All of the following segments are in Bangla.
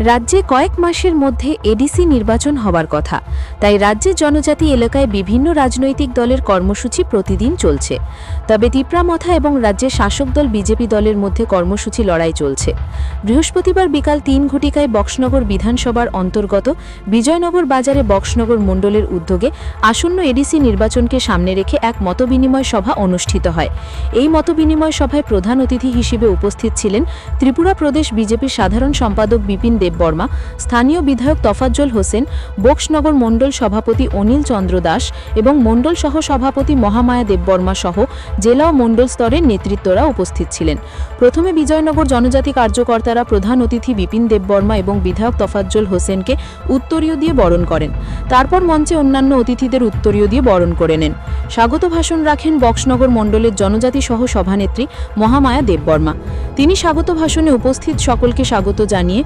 রাজ্যে কয়েক মাসের মধ্যে এডিসি নির্বাচন হবার কথা। তাই রাজ্যের জনজাতি এলাকায় বিভিন্ন রাজনৈতিক দলের কর্মসূচি প্রতিদিন চলছে। তবে তিপ্রামথা এবং রাজ্যের শাসক দল বিজেপি দলের মধ্যে কর্মসূচি লড়াই চলছে। বৃহস্পতিবার বিকাল তিন ঘটিকায় বক্সনগর বিধানসভার অন্তর্গত বিজয়নগর বাজারে বক্সনগর মণ্ডলের উদ্যোগে আসন্ন এডিসি নির্বাচনকে সামনে রেখে এক মতবিনিময় সভা অনুষ্ঠিত হয়। এই মতবিনিময় সভায় প্রধান অতিথি হিসেবে উপস্থিত ছিলেন ত্রিপুরা প্রদেশ বিজেপির সাধারণ সম্পাদক বিপিন দেববর্মা স্থানীয় বিধায়ক তফাজ্জল হোসেন, বক্সনগর মণ্ডল সভাপতি অনিল চন্দ্র দাস এবং মণ্ডল সহ সভাপতি মহামায়া দেববর্মা সহ জেলা ও মণ্ডল স্তরের নেতৃত্বরা উপস্থিত ছিলেন। প্রথমে বিজয়নগর জনজাতি কার্যকর্তারা প্রধান অতিথি বিপিন দেববর্মা এবং বিধায়ক তফাজ্জল হোসেনকে উত্তরীয় দিয়ে বরণ করেন। তারপর মঞ্চে অন্যান্য অতিথিদের উত্তরীয় দিয়ে বরণ করে নেন। স্বাগত ভাষণ রাখেন বক্সনগর মণ্ডলের জনজাতি সহ সভানেত্রী মহামায়া দেববর্মা তিনি স্বাগত ভাষণে উপস্থিত সকলকে স্বাগত জানিয়ে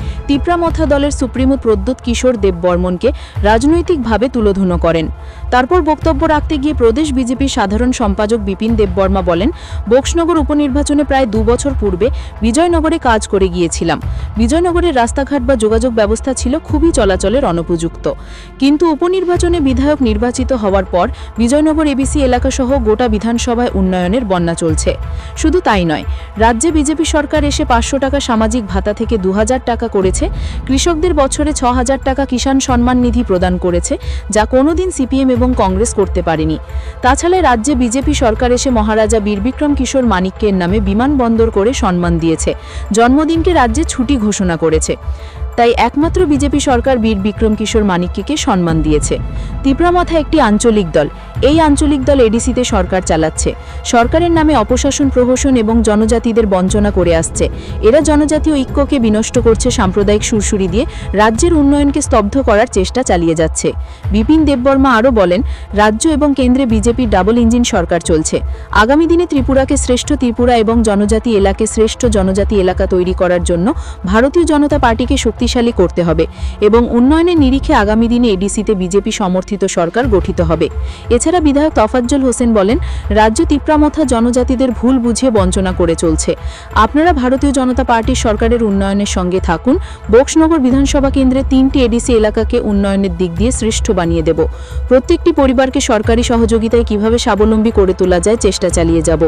তিপ্রামথা দলের সুপ্রিমো প্রদ্যুৎ কিশোর দেববর্মনকে রাজনৈতিকভাবে তুলোধুনো করেন। তারপর বক্তব্য রাখতে গিয়ে প্রদেশ বিজেপির সাধারণ সম্পাদক বিপিন দেববর্মা বলেন, বক্সনগর উপনির্বাচনে প্রায় দু বছর পূর্বে বিজয়নগরে কাজ করে গিয়েছিলাম। বিজয়নগরের রাস্তাঘাট বা যোগাযোগ ব্যবস্থা ছিল খুবই চলাচলের অনুপযুক্ত। কিন্তু উপনির্বাচনে বিধায়ক নির্বাচিত হওয়ার পর বিজয়নগর এবিসি এলাকাসহ গোটা বিধানসভায় উন্নয়নের বন্যা চলছে। শুধু তাই নয়, রাজ্যে বিজেপি সরকার এসে পাঁচশো টাকা সামাজিক ভাতা থেকে দু হাজার টাকা করেছে। কৃষকদের বছরে ছ টাকা কিষাণ সম্মান নিধি প্রদান করেছে, যা কোনোদিন সিপিএম এবং কংগ্রেস করতে পারেনি। তাছাড়া রাজ্যে বিজেপি সরকার এসে মহারাজা বীরবিক্রম কিশোর মানিক্যের নামে বিমানবন্দর করে সম্মান দিয়েছে। জন্মদিনকে রাজ্যে ছুটি ঘোষণা করেছে। তাই একমাত্র বিজেপি সরকার বীর বিক্রম কিশোর মানিক্যকে সম্মান দিয়েছে। তিপ্রামথা একটি আঞ্চলিক দল। এই আঞ্চলিক দল এডিসিতে সরকার চালাচ্ছে। সরকারের নামে অপশাসন প্রহসন এবং জনজাতিদের বঞ্চনা করে আসছে। এরা জনজাতীয় ঐক্যকে বিনষ্ট করছে সাম্প্রদায়িক সুরসুরি দিয়ে, রাজ্যের উন্নয়নকে স্তব্ধ করার চেষ্টা চালিয়ে যাচ্ছে। বিপিন দেববর্মা আরও বলেন, রাজ্য এবং কেন্দ্রে বিজেপির ডাবল ইঞ্জিন সরকার চলছে। আগামী দিনে ত্রিপুরাকে শ্রেষ্ঠ ত্রিপুরা এবং জনজাতি এলাকে শ্রেষ্ঠ জনজাতি এলাকা তৈরি করার জন্য ভারতীয় জনতা পার্টিকে শক্তিশালী করতে হবে এবং উন্নয়নের নিরিখে আগামী দিনে এডিসিতে বিজেপি সমর্থিত সরকার গঠিত হবে। এছাড়া বিধায়ক তফাজ্জল হোসেন বলেন, রাজ্য তিপ্রামথা জনজাতিদের ভুল বুঝে বঞ্চনা করে চলছে। আপনারা ভারতীয় জনতা পার্টির সরকারের উন্নয়নের সঙ্গে থাকুন। বক্সনগর বিধানসভা কেন্দ্রে তিনটি এডিসি এলাকাকে উন্নয়নের দিক দিয়ে শ্রেষ্ঠ বানিয়ে দেব। প্রত্যেকটি পরিবারকে সরকারি সহযোগিতায় কীভাবে স্বাবলম্বী করে তোলা যায় চেষ্টা চালিয়ে যাব।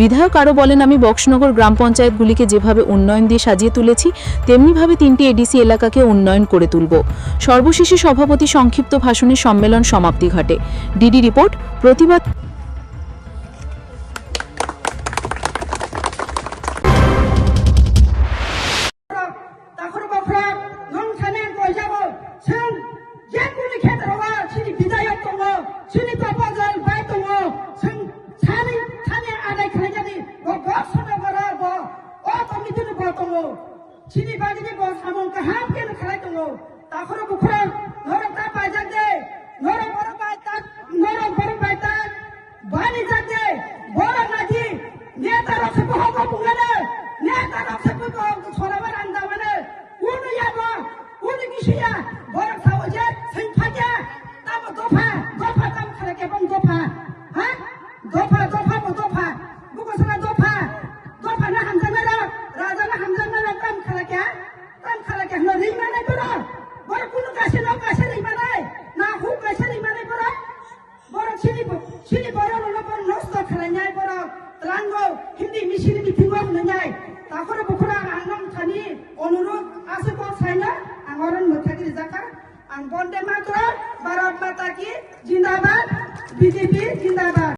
বিধায়ক আরও বলেন, আমি বক্সনগর গ্রাম পঞ্চায়েতগুলিকে যেভাবে উন্নয়ন দিয়ে সাজিয়ে তুলেছি, তেমনিভাবে তিনটি এডিসি এলাকাকে উন্নয়ন করে তুলব। সর্বশেষে সভাপতি সংক্ষিপ্ত ভাষণে সম্মেলন সমাপ্তি ঘটে। ডিডি রিপোর্ট, প্রতিবাদ। 다 크로바프라 농산의 거자고 성 예군이 캐들어와 신이 비자역 동어 신이 빠빠절 바이 동어 성 산이 산에 안에 그러자니 뭐그 손에 걸어 뭐어 동미들을 कसलं रिंगा नाही तुला बरं कुणी कसे लोक कसे रिंगा नाही ना खूप कसे रिंगा नाही बरं बरं शिली शिली बरं लोक बरं नसतं खरं नाही बरं त्रांगो हिंदी मिशिली मी फिंगो म्हणून नाही তারপরে বুকুরা আঙ্গম খানি অনুরোধ আছে বল সাইনা আঙ্গরন মুথাকি রিজাকা আং বন্দে মাতরম ভারত মাতা কি জিন্দাবাদ বিজেপি জিন্দাবাদ